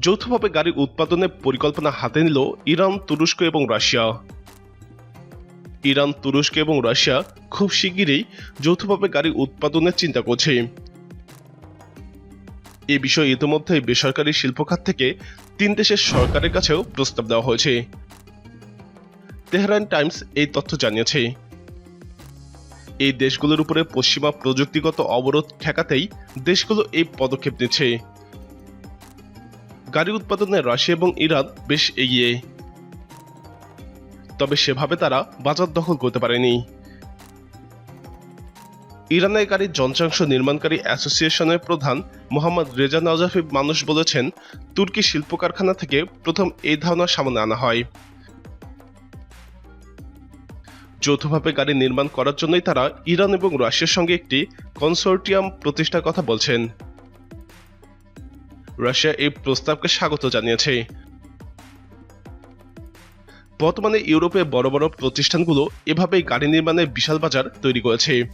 যৌথভাবে গাড়ি উৎপাদনের পরিকল্পনা হাতে নিল ইরান, তুরস্ক এবং রাশিয়া। ইরান, তুরস্ক এবং রাশিয়া খুব শিগগিরই যৌথভাবে গাড়ি উৎপাদনের চিন্তা করছে। এ বিষয়ে ইতিমধ্যে বেসরকারি শিল্পখাত থেকে তিন দেশের সরকারের কাছেও প্রস্তাব দেওয়া হয়েছে। তেহরান টাইমস এই তথ্য জানিয়েছে। এই দেশগুলোর উপরে পশ্চিমা প্রযুক্তিগত অবরোধ ঠেকাতেই দেশগুলো এই পদক্ষেপ নিচ্ছে। গাড়ি উৎপাদনে রাশিয়া এবং ইরান বেশ এগিয়ে। তবে সেভাবে তারা বাজার দখল করতে পারেনি। ইরানের গাড়ির যন্ত্রাংশ নির্মাণকারী অ্যাসোসিয়েশনের প্রধান মোহাম্মদ রেজা নজাফি মানুষ বলেছেন, তুর্কি শিল্প কারখানা থেকে প্রথম এই ধারণা সামনে আনা হয়। যৌথভাবে গাড়ি নির্মাণ করার জন্যই তারা ইরান এবং রাশিয়ার সঙ্গে একটি কনসোর্টিয়াম প্রতিষ্ঠার কথা বলছেন। রাশিয়া এই প্রস্তাবকে স্বাগত জানিয়েছে। বর্তমানে ইউরোপে বড় বড় প্রতিষ্ঠানগুলো এভাবেই গাড়ি নির্মাণের বিশাল বাজার তৈরি করেছে।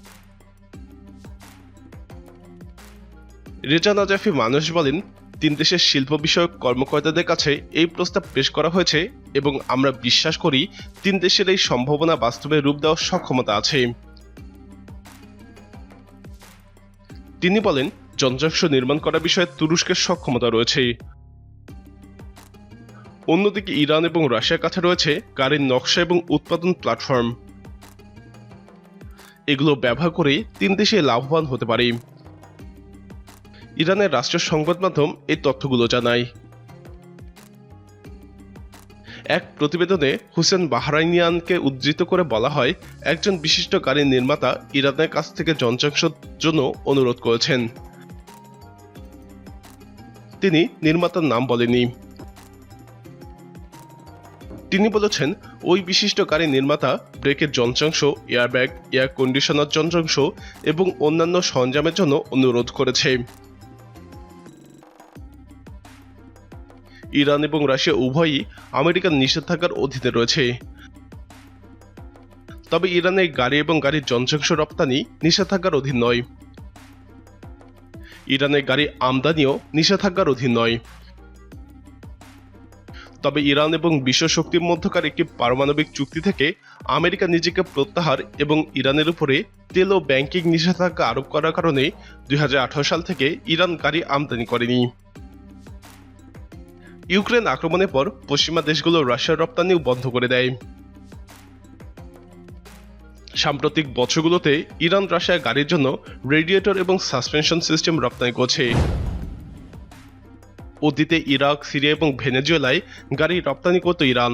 রেজা নাজাফি মানুষ বলেন, তিন দেশের শিল্প বিষয়ক কর্মকর্তাদের কাছে এই প্রস্তাব পেশ করা হয়েছে এবং আমরা বিশ্বাস করি তিন দেশের এই সম্ভাবনা বাস্তবে রূপ দেওয়ার সক্ষমতা আছে। তিনি বলেন যন্ত্রাংশ নির্মাণ করার বিষয়ে তুরস্কের সক্ষমতা রয়েছে অন্যদিকে ইরান এবং রাশিয়ার কাছে রয়েছে গাড়ির নকশা এবং উৎপাদন প্ল্যাটফর্ম। এগুলো ব্যবহার করে তিন দেশে লাভবান হতে পারে। ইরানের রাষ্ট্রীয় সংবাদ মাধ্যম এই তথ্যগুলো জানায়। এক প্রতিবেদনে হুসেন বাহরাইনিয়ানকে উদ্ধৃত করে বলা হয়, একজন বিশিষ্ট গাড়ির নির্মাতা ইরানের কাছ থেকে যন্ত্রাংশের জন্য অনুরোধ করেছেন। তিনি নির্মাতার নাম বলেনি তিনি বলেছেন, ওই বিশিষ্ট গাড়ি নির্মাতা, ব্রেকের যন্ত্রাংশ, এয়ারব্যাগ, এয়ার কন্ডিশনার যন্ত্রাংশ এবং অন্যান্য সরঞ্জামের জন্য অনুরোধ করেছে। ইরান এবং রাশিয়া উভয়ই আমেরিকার নিষেধাজ্ঞার অধীনে রয়েছে। তবে ইরানের গাড়ি এবং গাড়ির যন্ত্রাংশ রপ্তানি নিষেধাজ্ঞার অধীন নয়। ইরানের গাড়ি আমদানিও নিষেধাজ্ঞার অধীন নয়। তবে ইরান এবং বিশ্ব শক্তির মধ্যকার একটি পারমাণবিক চুক্তি থেকে আমেরিকা নিজেকে প্রত্যাহার এবং ইরানের উপরে তেল ও ব্যাংকিং নিষেধাজ্ঞা আরোপ করার কারণে দুই হাজার আঠারো সাল থেকে ইরান গাড়ি আমদানি করেনি। ইউক্রেন আক্রমণের পর পশ্চিমা দেশগুলো রাশিয়ার রপ্তানিও বন্ধ করে দেয়। সাম্প্রতিক বছরগুলোতে ইরান, রাশিয়া গাড়ির জন্য রেডিয়েটর এবং সাসপেনশন সিস্টেম রপ্তানি করছে। অতীতে ইরাক, সিরিয়া এবং ভেনেজুয়েলায় গাড়ি রপ্তানি করত ইরান।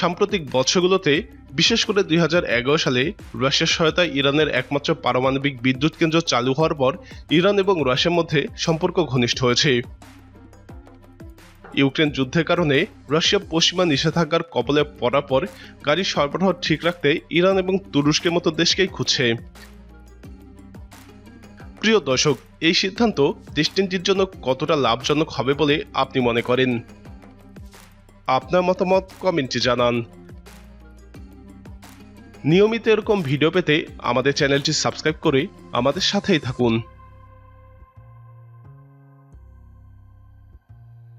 সাম্প্রতিক বছরগুলোতে, বিশেষ করে দুই হাজার এগারো সালে, রাশিয়ার সহায়তায় ইরানের একমাত্র পারমাণবিক বিদ্যুৎ কেন্দ্র চালু হওয়ার পর ইরান এবং রাশিয়ার মধ্যে সম্পর্ক ঘনিষ্ঠ হয়েছে। ইউক্রেন যুদ্ধের কারণে রাশিয়া পশ্চিমা নিষেধাজ্ঞার কবলে পড়ার পর গাড়ির সরবরাহ ঠিক রাখতে ইরান এবং তুরস্কের মতো দেশকেই খুঁজছে। প্রিয় দর্শক, এই সিদ্ধান্ত দেশটির জন্য কতটা লাভজনক হবে বলে আপনি মনে করেন? আপনার মতামত কমেন্টে জানান। নিয়মিত এরকম ভিডিও পেতে আমাদের চ্যানেলটি সাবস্ক্রাইব করে আমাদের সাথেই থাকুন।